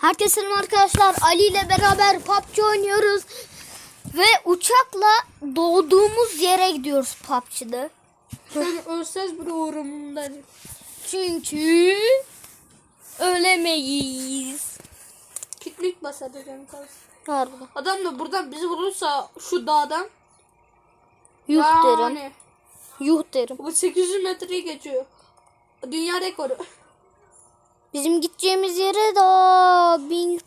Herkese arkadaşlar. Ali ile beraber PUBG oynuyoruz. Ve uçakla doğduğumuz yere gidiyoruz PUBG'de. Ben ölsez bir uğrumundayım. Çünkü ölemeyiz. Piknik basardı benim kalsın. Adam da buradan bizi vurursa şu dağdan. Yuh derim. Yani Yuh derim. bu 800 metreyi geçiyor. Dünya rekoru. Bizim gideceğimiz yere daha bin,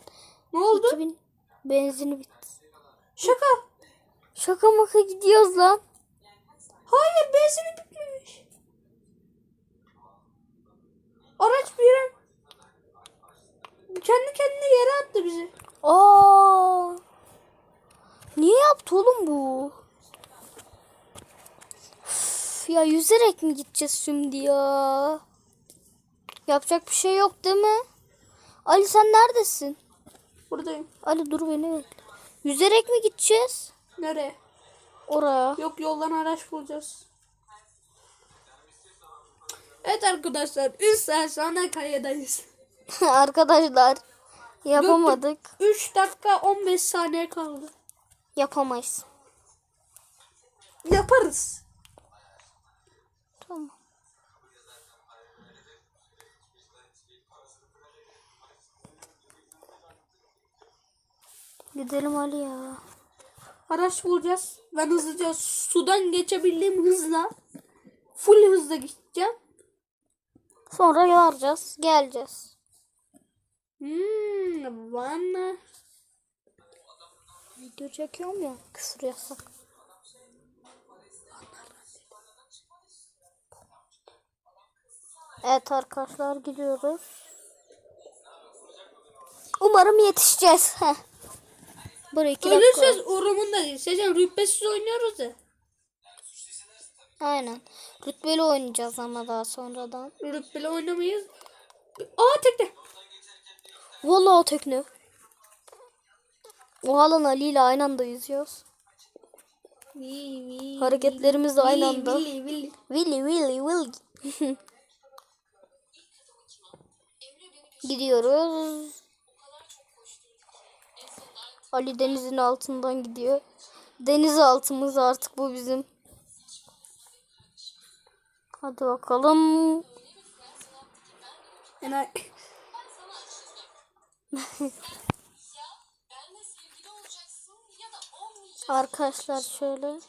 Ne oldu? 2000 benzini bitti. Şaka. Şaka maka gidiyoruz lan. Hayır benzini bitmemiş. Araç bir yere kendi kendine yere attı bizi. Aa! Niye yaptı oğlum bu? Üf, ya yüzerek mi gideceğiz şimdi ya? Yapacak bir şey yok değil mi? Ali sen neredesin? Buradayım. Ali dur beni bekle. Yüzerek mi gideceğiz? Nereye? Oraya. Yok yoldan araç bulacağız. Evet arkadaşlar 3 saat sonra kayadayız. Arkadaşlar yapamadık. 3 dakika 15 saniye kaldı. Yapamayız. Yaparız. Tamam. Gidelim Ali ya. Araç bulacağız. Ben hızlıca sudan geçebildiğim hızla full hızla gideceğim. Sonra varacağız. Geleceğiz. Hmm, bana Video çekiyorum ya. Küfür yasak. Evet arkadaşlar gidiyoruz. Umarım yetişeceğiz. Heh. Buraya iki dakika. ölürsüz umurumda değil. Seçen rütbesiz oynuyoruz ya. Aynen. Rütbeli oynayacağız ama daha sonradan. Rütbeli oynamayız. Aa tekne. Vallahi o tekne. Oha lan Ali ile aynı anda yüzüyoruz. Vi, vi, Hareketlerimiz de aynı anda. Willy, Willy. Willy Willy Willy. Gidiyoruz. Ali denizin altından gidiyor. Deniz altımız artık bu bizim. Hadi bakalım. Yani Arkadaşlar şöyle.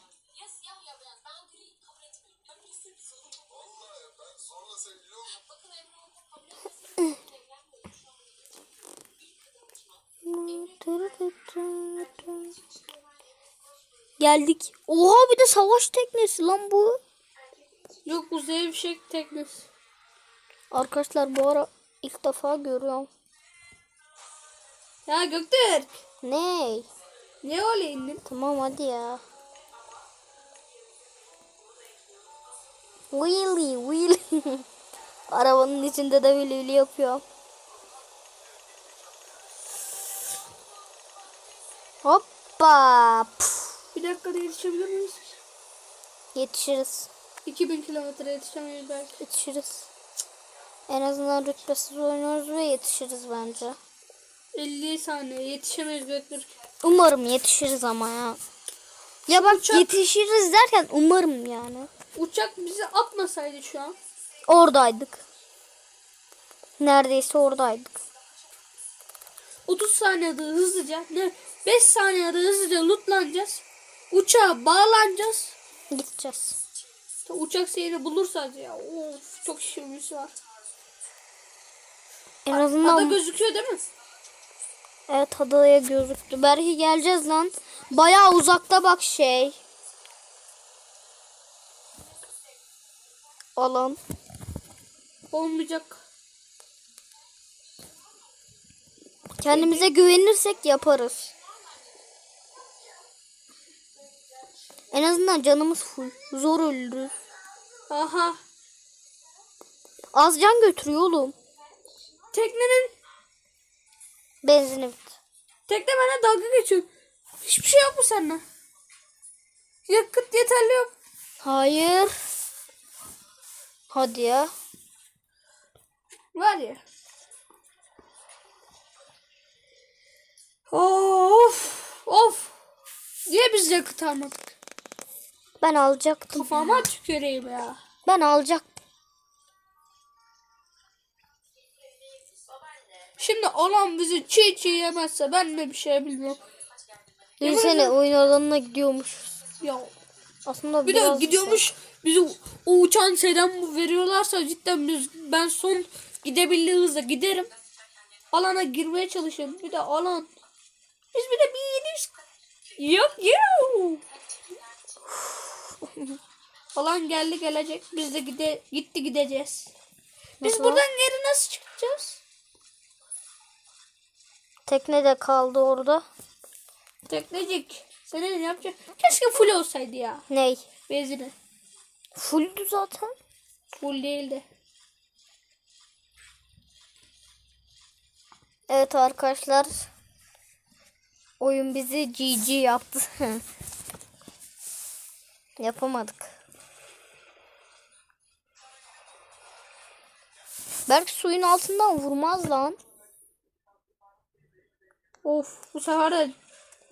Geldik. Oha bir de savaş teknesi lan bu. yok bu zevşek teknesi. Arkadaşlar bu ara ilk defa görüyorum. Ya Göktürk. Ne? Niye öyle indin? Tamam hadi ya. Wheelie wheelie. Arabanın içinde de wheelie wheelie yapıyor. Hoppa. Puf. Bir dakikada yetişebilir miyiz? Yetişiriz. 2000 kilometre yetişemeyiz belki. Yetişiriz. En azından rütbesiz oynuyoruz ve yetişiriz bence. 50 saniye yetişemeyiz Göktürk. Umarım yetişiriz ama ya. Ya bak Uçak- yetişiriz derken umarım yani. Uçak bizi atmasaydı şu an. Oradaydık. Neredeyse oradaydık. 30 saniyede hızlıca ne 5 saniyede hızlıca lootlanacağız. Uçağa bağlanacağız. Gideceğiz. Uçak seyrini bulursak ya. Of çok işimiz var. En Ada azından gözüküyor değil mi? evet adaya gözüktü. Belki geleceğiz lan. Bayağı uzakta bak şey. Alan. Olmayacak. Kendimize güvenirsek yaparız. En azından canımız full. Zor ölürüz. Aha. Az can götürüyor oğlum. Teknenin Benzini bitti. tekne bana dalga geçiyor. Hiçbir şey yok mu sende? Yakıt yeterli yok. Hayır. Hadi ya. Var ya. Of of. Niye biz yakıt almadık? Ben alacaktım. Kafama tüküreyim ya. Ben alacaktım. Şimdi olan bizi çiğ çiğ yemezse ben de bir şey bilmiyorum. Dün sene oyun alanına gidiyormuşuz. Ya Aslında bir de gidiyormuş bizi o uçan selam veriyorlarsa cidden biz ben son gidebildiği hızla giderim. Alana girmeye çalışıyorum. Bir de alan. Biz bir de bir 700 yok yok. Alan geldi gelecek. Biz de gide gitti gideceğiz. Biz Nasıl? buradan geri nasıl çıkacağız? Tekne de kaldı orada. Teknecik. Senin yapacak. Keşke full olsaydı ya. Ney? Benzini. Fulldü zaten. Full değildi. Evet arkadaşlar. Oyun bizi GG yaptı. Yapamadık. Belki suyun altından vurmaz lan. Of bu sefer de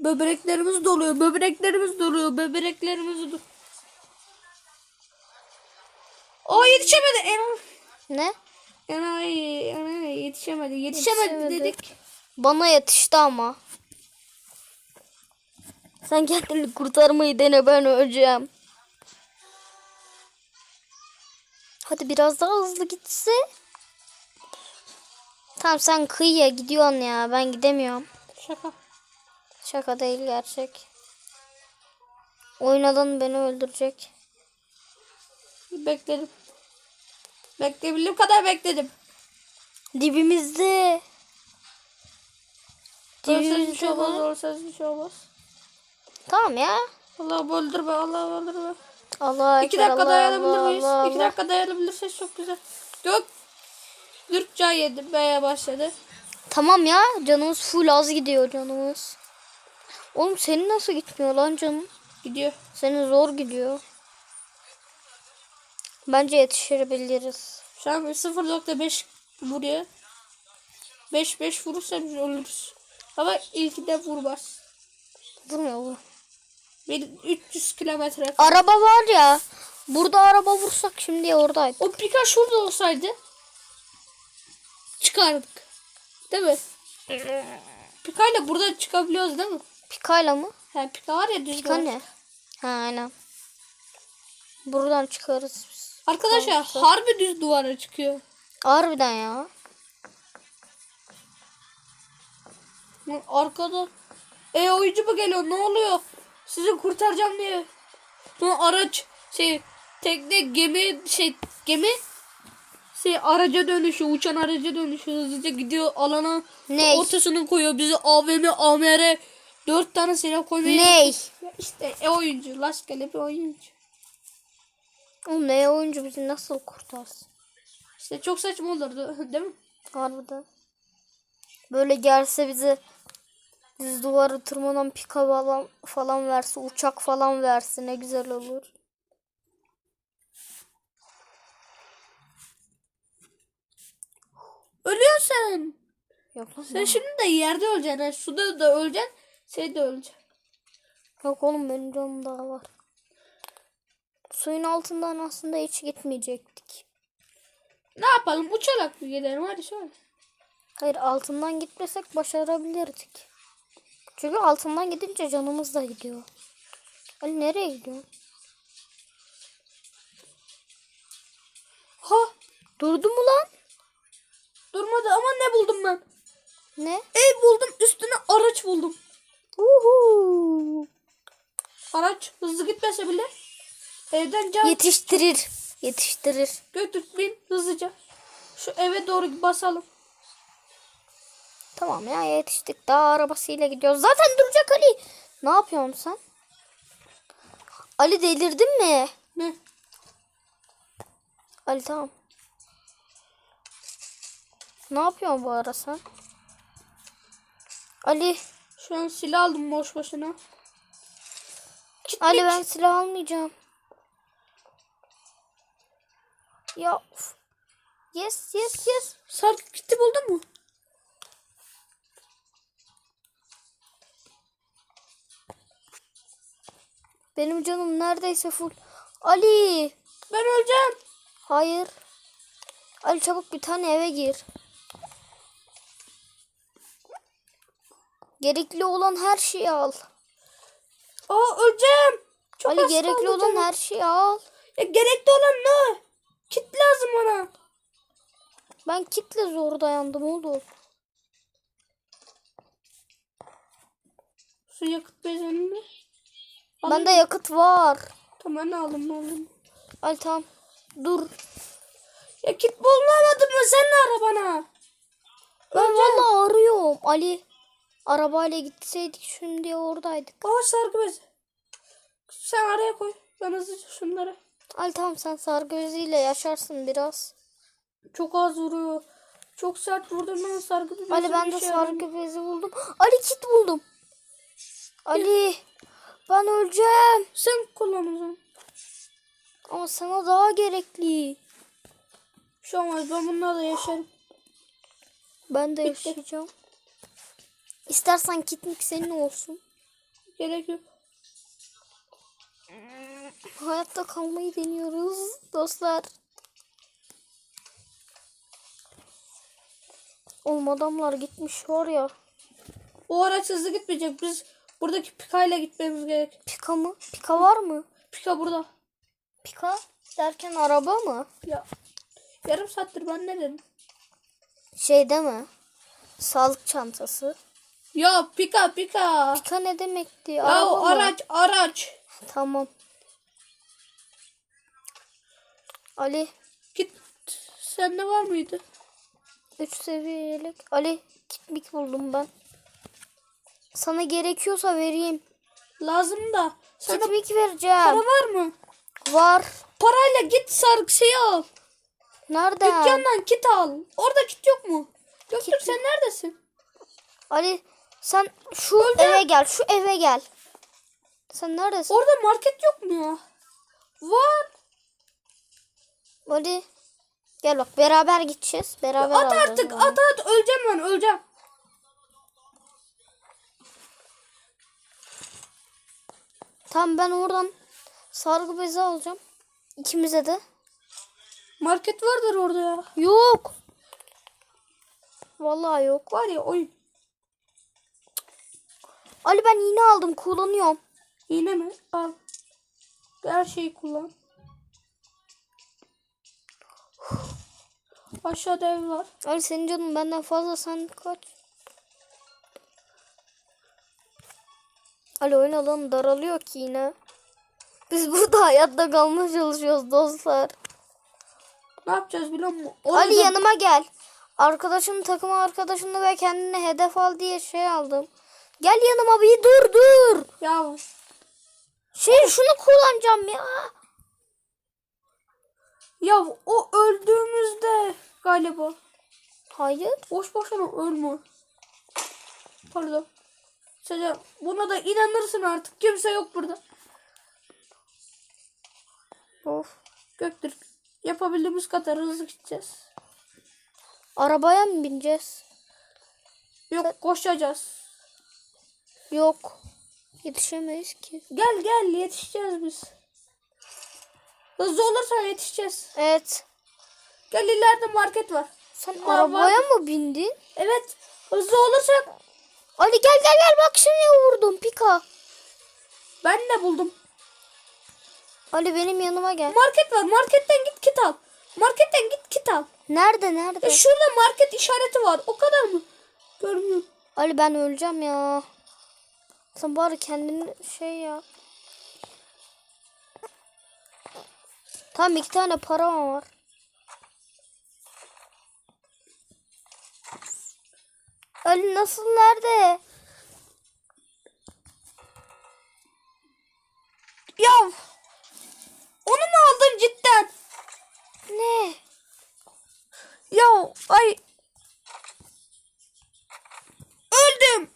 böbreklerimiz doluyor. Böbreklerimiz doluyor. Böbreklerimiz doluyor. O yetişemedi. En Ne? Enayi, enayi yetişemedi. Yetişemedi, Yetişemedi. dedik. Bana yetişti ama. Sen kendini kurtarmayı dene ben öleceğim. Hadi biraz daha hızlı gitse. Tamam sen kıyıya gidiyorsun ya ben gidemiyorum. Şaka. Şaka değil gerçek. Oyun alanı beni öldürecek. Bekledim. Bekleyebildiğim kadar bekledim. Dibimizde. Olsaz bir Dibimizde şey olmaz. var. Olsaz bir şey olmaz. Tamam ya. Allah öldürme. Allah öldürme. Allah İki dakika Allah, dayanabilir Allah, miyiz? Allah, İki Allah. dakika dayanabilirsek çok güzel. Yok. Dürtça yedim. Beye başladı. Tamam ya canımız full az gidiyor canımız. Oğlum senin nasıl gitmiyor lan canım? Gidiyor. Senin zor gidiyor. Bence yetişebiliriz. Şu an 0.5 vuruyor. 5 5 vurursa biz ölürüz. Ama ilki de vurmaz. Vurmuyor bu. Benim 300 kilometre. Araba var ya. Burada araba vursak şimdi oradaydı. O Pika şurada olsaydı çıkardık. Değil mi? Pika ile burada çıkabiliyoruz değil mi? Pikayla mı? Ha, Pika var ya düz Pika ne? Ha aynen. Buradan çıkarız biz. Arkadaşlar harbi düz duvara çıkıyor. Harbiden ya. Lan Arkada. E oyuncu mu geliyor? Ne oluyor? Sizi kurtaracağım diye. Bu araç şey tekne gemi şey gemi şey araca dönüşü uçan araca dönüşü hızlıca gidiyor alana Ney? ortasını koyuyor bizi AVM AMR dört tane silah koymayı? Ya işte e oyuncu rastgele bir oyuncu. Oğlum ne oyuncu bizi nasıl kurtarsın? İşte çok saçma olurdu değil mi? Harbiden. Böyle gelse bize düz duvarı tırmanan pika falan, falan verse, uçak falan verse ne güzel olur. Ölüyorsun sen. Yok lan. Sen şimdi de yerde öleceksin. ha. Suda da öleceksin. Şey de öleceksin. Yok oğlum benim canım daha var. Suyun altından aslında hiç gitmeyecektik. Ne yapalım? Uçarak mı gidelim? Hadi söyle. Hayır altından gitmesek başarabilirdik. Çünkü altından gidince canımız da gidiyor. Ali nereye gidiyor? Ha Durdu mu lan? durmadı ama ne buldum ben? Ne? Ev buldum üstüne araç buldum. Uhu. Araç hızlı gitmese bile evden can Yetiştirir. Yetiştirir. götür bin hızlıca. Şu eve doğru basalım. Tamam ya yetiştik. Daha arabasıyla gidiyoruz. Zaten duracak Ali. Ne yapıyorsun sen? Ali delirdin mi? Ne? Ali tamam. Ne yapıyorsun bu ara sen? Ali. Şu an silah aldım boş boşuna. Gitmek. Ali ben silah almayacağım. Ya. of. Yes yes yes. Sarkı kiti buldun mu? Benim canım neredeyse full. Ali. Ben öleceğim. Hayır. Ali çabuk bir tane eve gir. Gerekli olan her şeyi al. Aa öleceğim. Çok Ali gerekli olan canım. her şeyi al. Ya gerekli olan ne? Kit lazım bana. Ben kitle zor dayandım oğlum. Su yakıt bezenini. Bende yakıt var. Tamam ne aldım aldım. Ali tamam. Dur. Ya kit bulamadın mı sen ne ara bana? Ben Öleceğim. vallahi arıyorum. Ali arabayla gitseydik şimdi oradaydık. Aa sargı bezi. Sen araya koy. Ben hızlıca şunları. Ali tamam sen sargı beziyle yaşarsın biraz. Çok az vuruyor. Çok sert vurdum ben sargı bezi. Ali ben bir de şey sargı bezi buldum. Ali kit buldum. Ali ben öleceğim. Sen kullan o zaman. Ama sana daha gerekli. Şey olmaz ben bunlarla yaşarım. Ben de Bitti. yaşayacağım. İstersen kitnik senin olsun. Gerek yok. Hayatta kalmayı deniyoruz dostlar. Oğlum adamlar gitmiş var ya. O araç hızlı gitmeyecek. Biz buradaki pikayla gitmemiz gerek. Pika mı? Pika var mı? Pika burada. Pika derken araba mı? Ya yarım saattir ben ne dedim? Şey mi? Sağlık çantası. Ya pika pika. Pika ne demekti? Ya Araba o mı? araç araç. Tamam. Ali Git. Sende var mıydı? 3 seviyelik. Ali kitmik buldum ben. Sana gerekiyorsa vereyim. Lazım da. Sana Kitmik para vereceğim. var mı? Var. Parayla git sargı şeyi al. Nerede? Dükkandan kit al. Orada kit yok mu? Yoktur Kit sen neredesin? Ali sen şu eve gel. Şu eve gel. Sen neredesin? Orada market yok mu ya? Var. Ali gel bak beraber gideceğiz. Beraber At alacağız artık onu. at at öleceğim ben öleceğim. Tamam ben oradan sargı bezi alacağım. İkimize de. Market vardır orada ya. Yok. Vallahi yok. Var ya oyun. Ali ben iğne aldım kullanıyorum. Yine mi? Al. Her şeyi kullan. Aşağıda ev var. Ali senin canın benden fazla sen kaç. Ali oyun alanı daralıyor ki yine. Biz burada hayatta kalmaya çalışıyoruz dostlar. Ne yapacağız biliyor musun? Ali yanıma gel. Arkadaşım takım arkadaşını ve kendine hedef al diye şey aldım. Gel yanıma bir dur dur. Ya Şey şunu kullanacağım ya. ya o öldüğümüzde galiba. Hayır. Boş boşuna ölme. Pardon. Sen buna da inanırsın artık. Kimse yok burada. Of. Göktürk. Yapabildiğimiz kadar hızlı gideceğiz. Arabaya mı bineceğiz? Yok koşacağız. Yok. Yetişemeyiz ki. Gel gel yetişeceğiz biz. Hızlı olursan yetişeceğiz. Evet. Gel ileride market var. Sen Var, arabaya var. mı bindin? Evet. Hızlı olursak Ali gel gel gel bak şimdi vurdum pika. ben de buldum. Ali benim yanıma gel. Market var. Marketten git kit al. Marketten git kit al. Nerede nerede? E şurada market işareti var. O kadar mı? Görmüyorum. Ali ben öleceğim ya. Sen bari kendini şey ya. Tam iki tane para var. Ali nasıl nerede? Ya onu mu aldın cidden? Ne? Ya ay öldüm.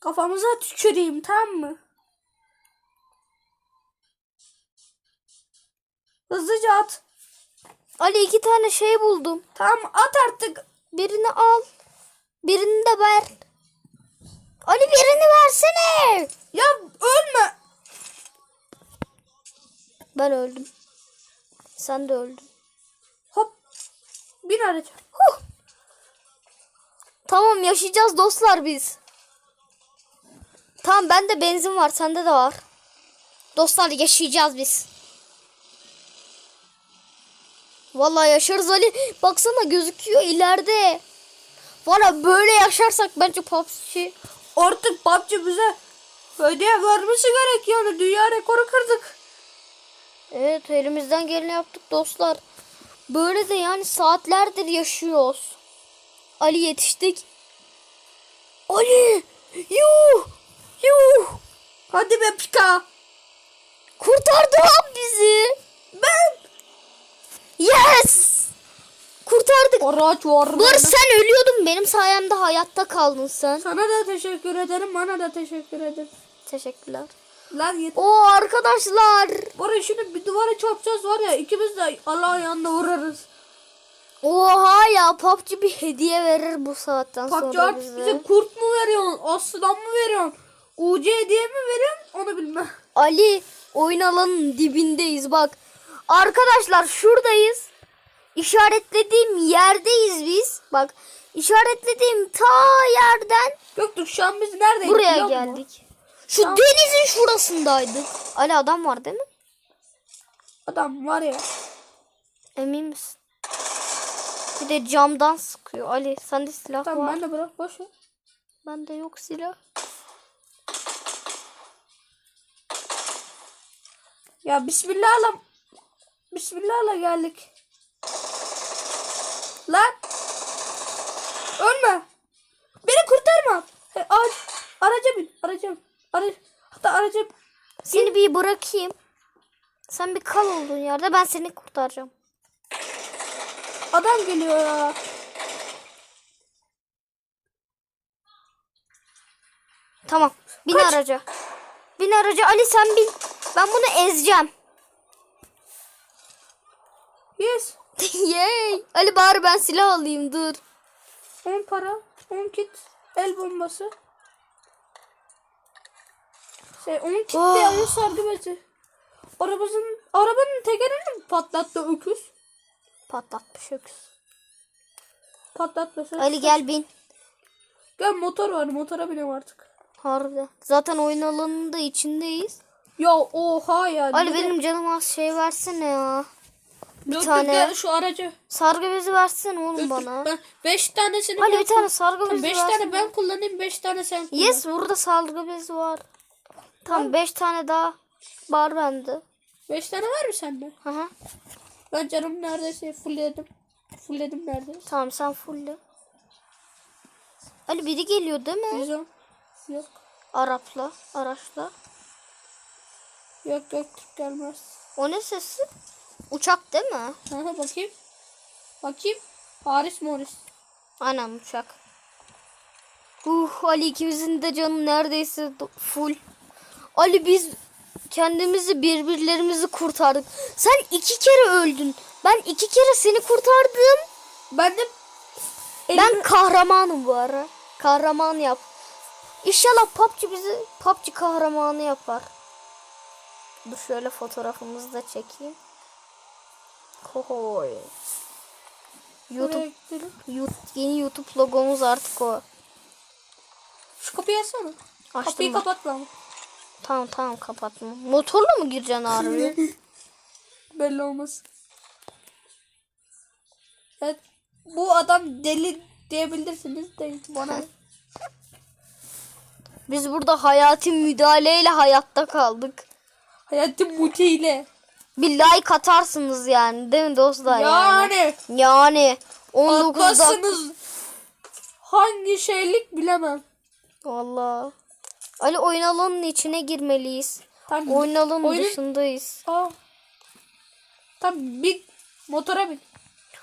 Kafamıza tüküreyim tamam mı? Hızlıca at. Ali iki tane şey buldum. Tamam at artık. Birini al. Birini de ver. Ali birini versene. Ya ölme. Ben öldüm. Sen de öldün. Hop. Bin araca. Huh. Tamam yaşayacağız dostlar biz. Tamam bende benzin var sende de var. Dostlar yaşayacağız biz. Vallahi yaşarız Ali. Baksana gözüküyor ileride. Valla böyle yaşarsak bence PUBG. Artık PUBG bize hediye vermesi gerek yani. Dünya rekoru kırdık. Evet elimizden geleni yaptık dostlar. Böyle de yani saatlerdir yaşıyoruz. Ali yetiştik. Ali! Yuh! Yuh! Hadi be Pika. Kurtardı lan bizi. Ben. Yes! Kurtardık. Araç var. Dur sen ölüyordun benim sayemde hayatta kaldın sen. Sana da teşekkür ederim. Bana da teşekkür ederim. Teşekkürler. Lan yeter. O arkadaşlar. Ya şimdi bir duvara çarpacağız var ya ikimiz de Allah'ın yanında vurarız. Oha ya PUBG bir hediye verir bu saatten PUBG sonra artık bize. bize kurt mu veriyorsun? Aslan mı veriyorsun? UC hediye mi veriyorsun? Onu bilmem. Ali oyun alanının dibindeyiz bak. Arkadaşlar şuradayız. İşaretlediğim yerdeyiz biz. Bak işaretlediğim ta yerden Göktürk şu an biz neredeyiz? buraya geldik. Şu Tamam. denizin şurasındaydık. Ali adam var değil mi? Adam var ya. Emin misin? Bir de camdan sıkıyor. Ali sende silah Tamam var. ben de bırak boş ver. Bende yok silah. Ya bismillahla Bismillahla geldik. Lan. Ölme. Beni kurtarma. He, araç, araca bin. Araca bin. Ara, hatta araca bin. Seni bir bırakayım. Sen bir kal olduğun yerde ben seni kurtaracağım. Adam geliyor ya. Tamam. Bin Kaç. araca. Bin araca. Ali sen bin. Ben bunu ezeceğim. Yes. Yay. Ali bari ben silah alayım dur. 10 para. 10 kit. El bombası. Şey 10 kit Oh. de 10 sargı bezi. Arabasının, arabanın tekerini mi patlattı öküz? Patlatmış öküz. Patlatmasın. Ali gel bin. Gel motor var motora binelim artık. Harbiden. Zaten oyun alanında içindeyiz. Ya oha ya. Ali Bir de- benim canım az şey versene ya. Yok, yok, tane- Gel şu aracı. Sargı bezi versene oğlum Götür. bana. Ben 5 tanesini ben bir tane sargı bezi beş versene. tane ben kullanayım 5 tane sen kullan. Yes burada sargı bezi var. Tamam 5 tane daha var bende. 5 tane var mı sende? Hı hı. Ben canım neredeyse fullledim. Fullledim neredeyse. Tamam sen fulle. Ali biri geliyor değil mi? Bizon. Yok. Arapla, araçla. Yok yok Türk gelmez. O ne sesi? Uçak değil mi? Aha bakayım. Bakayım. Haris Morris. Aynen uçak. Uh Ali ikimizin de canı neredeyse full. Ali biz kendimizi birbirlerimizi kurtardık. Sen iki kere öldün. Ben iki kere seni kurtardım. Ben de Ben kahramanım bu ara. Kahraman yap. İnşallah PUBG bizi PUBG kahramanı yapar. Dur şöyle fotoğrafımızı da çekeyim. Hohoy. YouTube. YouTube yeni YouTube logomuz artık o. Şu kapıyı açsana. Açtım Kapıyı ben. kapatma ama. Tamam tamam kapatma. Motorla mı gireceksin harbi? Belli olmaz. Evet. Bu adam deli diyebilirsiniz de bana. Biz burada hayati müdahaleyle hayatta kaldık. Hayatım mutiyle. Bir like atarsınız yani değil mi dostlar yani? Yani. Yani 19 dakika. Atmazsınız. Hangi şeylik bilemem. Valla. Ali oyun alanının içine girmeliyiz. Tam Oyun alanının Oyunun- dışındayız. Aa. Tam bir motora bin.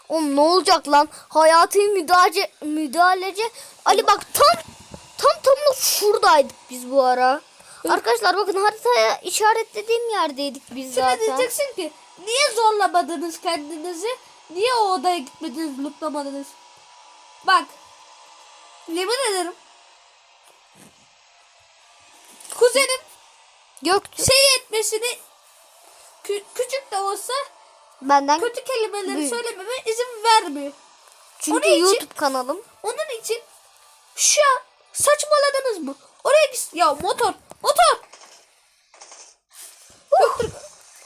Oğlum ne olacak lan? Hayati müdahale müdahalece. Ali bak tam tam tam da şuradaydık biz bu ara. Arkadaşlar bakın haritaya işaretlediğim yerdeydik biz Şimdi zaten. diyeceksin ki niye zorlamadınız kendinizi? Niye o odaya gitmediniz, lootlamadınız? Bak. Yemin ederim. kuzenim Göktürk. şey etmesini kü- küçük de olsa Benden kötü kelimeleri Büyük. söylememe izin vermiyor. çünkü onun için- YouTube kanalım. Onun için şu an saçmaladınız mı? Oraya git. Ya motor. Motor. Göktürk.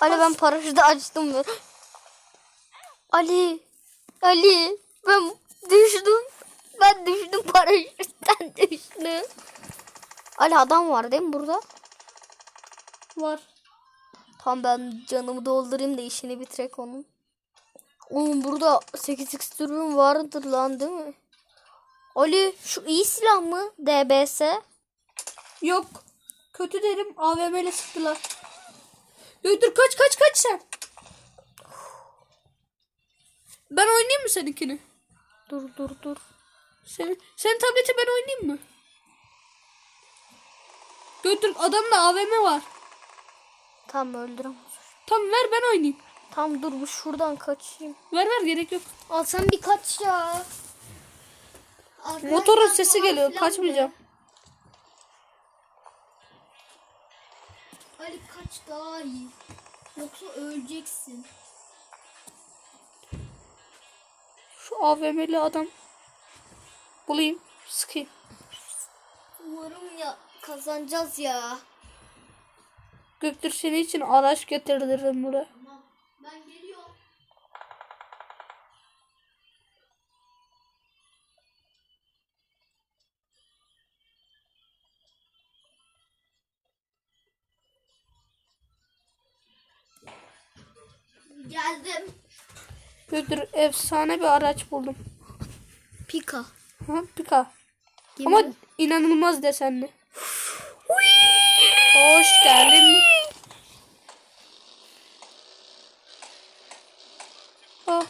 Ali ben paraşütü açtım ve Ali Ali ben düştüm. Ben düştüm paraşütten düştüm. Ali adam var değil mi burada? Var. Tamam ben canımı doldurayım da işini bitirek onun. Oğlum burada 8x dürbün vardır lan değil mi? Ali şu iyi silah mı? DBS. Yok. Kötü derim. AVM ile sıktılar. Göktürk kaç kaç kaç sen. Ben oynayayım mı seninkini? Dur dur dur. Senin, senin tableti ben oynayayım mı? Göktürk adamda AVM var. Tamam öldürem. Tamam ver ben oynayayım. Tamam dur bu şuradan kaçayım. Ver ver gerek yok. Al sen bir kaç ya. Motorun sesi geliyor. Kaçmayacağım. Ali kaç daha iyi. Yoksa öleceksin. Şu AVM'li adam bulayım. Sıkayım. Umarım ya kazanacağız ya. Göktürk senin için araç getirdirim buraya. Göktürk efsane bir araç buldum. Pika. Ha, pika. Yemin- Ama inanılmaz desenli. Hoş geldin. Ah,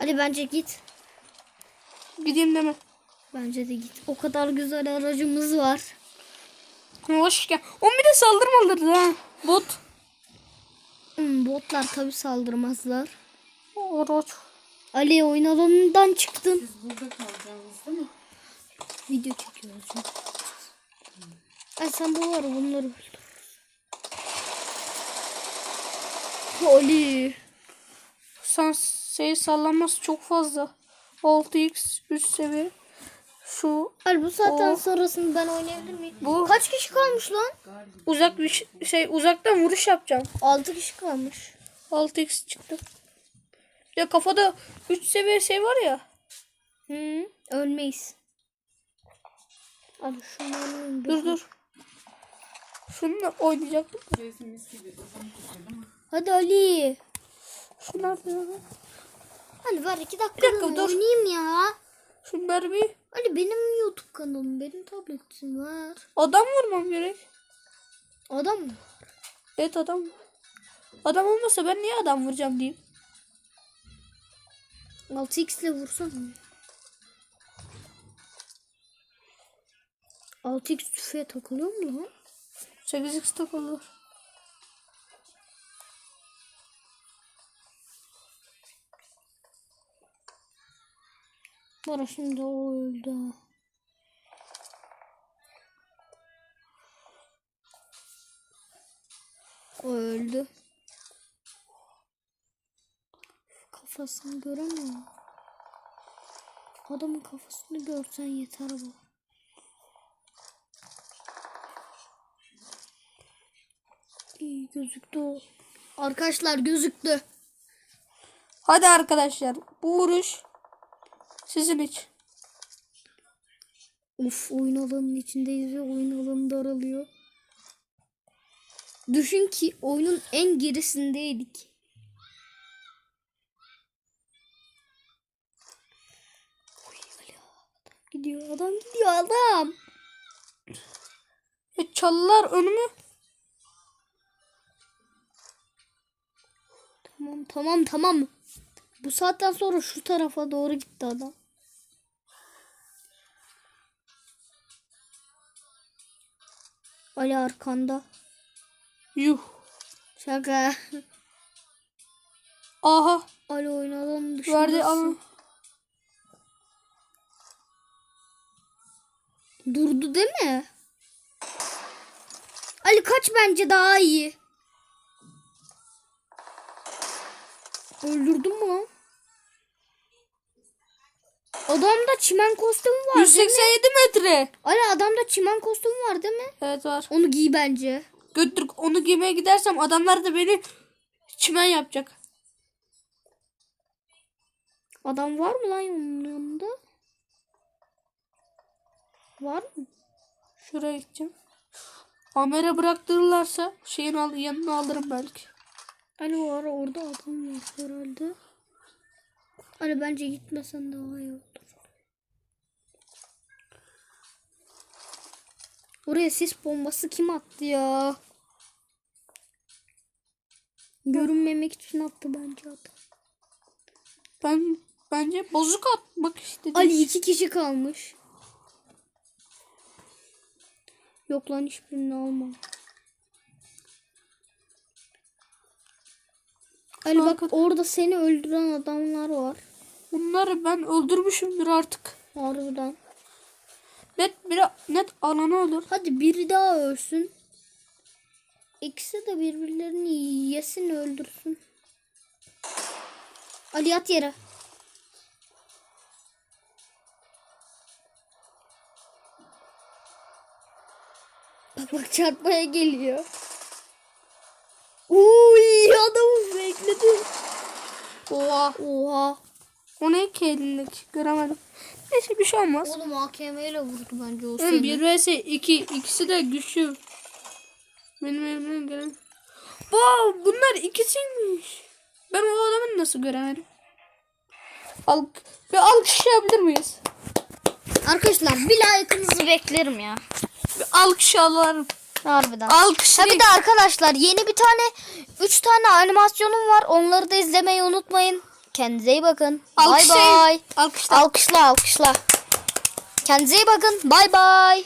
Ali bence git. gideyim deme. Bence de git. O kadar güzel aracımız var. Hoş gel. O bir de saldırmalıdır ha. Bot. Hmm, botlar tabi saldırmazlar. Araç. Ali oyun alanından çıktın. Burada kalacağınız değil mi? Video çekiyoruz. Ay sen bu var bunları öldür. Ali. Sen şey sallanması çok fazla. 6x 3 seviye. Şu Ali bu saatten Oh. sonrasını ben oynayabilir miyim? Bu- Kaç kişi kalmış lan? uzak bir şey, uzaktan vuruş yapacağım. 6 kişi kalmış. 6x çıktı. Ya kafada 3 seviye şey var ya. Hı, ölmeyiz. Ali şunları Dur dur. Şununla mi? Hadi Ali. Şu nerede ya? Hadi var 2 dakika, dakika, dur. oynayayım ya. Şu mermi. Ali benim YouTube kanalım, benim tabletim var. Adam vurmam gerek. Adam mı? Evet adam. Adam olmasa ben niye adam vuracağım diyeyim. 6x ile vursana. 6x tüfeğe takılıyor mu lan? 8x takılır. Bana şimdi o öldü. Öldü. Kafasını göremiyorum. Adamın kafasını görsen yeter bu. İyi gözüktü o. Arkadaşlar gözüktü. Hadi arkadaşlar. Bu vuruş sizin için. Uf oyun alanının içindeyiz ve oyun alanı daralıyor. Düşün ki oyunun en gerisindeydik. Gidiyor adam gidiyor adam. E, çalılar önümü. Tamam tamam tamam. Bu saatten sonra şu tarafa doğru gitti adam. Ali arkanda. Yuh. Şaka. Aha. Ali alanının dışındasın. Verdi ama. Durdu değil mi? Ali kaç bence daha iyi. Öldürdün mü lan? Adamda çimen kostümü var değil mi? 187 metre. Ali adamda çimen kostümü var değil mi? Evet var. Onu giy bence. Götür onu giymeye gidersem adamlar da beni çimen yapacak. Adam var mı lan onun yanında? Var mı? Şuraya gideceğim. Amere bıraktırırlarsa şeyin al yanına alırım belki. Ali o ara orada adam var herhalde. Ali bence gitmesen daha iyi olur. Oraya sis bombası kim attı ya? Görünmemek için attı bence adam. Ben bence bozuk atmak istedim. Ali iki kişi kalmış. Yok lan hiçbirini almam. Ali bak orada seni öldüren adamlar var. Bunları ben öldürmüşümdür artık. Harbiden. Net bir net alanı olur. Hadi biri daha ölsün. İkisi de birbirlerini yesin öldürsün. Ali yat yere. Bak bak çarpmaya geliyor. Uy adamı bekledim. Oha. Oha. O ne ki elindeki? Göremedim. Neyse bir şey olmaz. Oğlum AKM ile vurdu bence o seni. 1 vs 2 ikisi de güçlü. Benim elimden gelen. Wow, bunlar ikisiymiş. Ben o adamı nasıl göremedim? Alk bir alkış yapabilir miyiz? Arkadaşlar bir like'ınızı beklerim ya. Bir alkış alalım. Harbiden. Alkış. Ha bir de arkadaşlar yeni bir tane 3 tane animasyonum var. Onları da izlemeyi unutmayın. Kendinize iyi bakın. Bay Alkışlayın. bay. Alkışlar. Alkışla alkışla. Kendinize iyi bakın. Bay bay.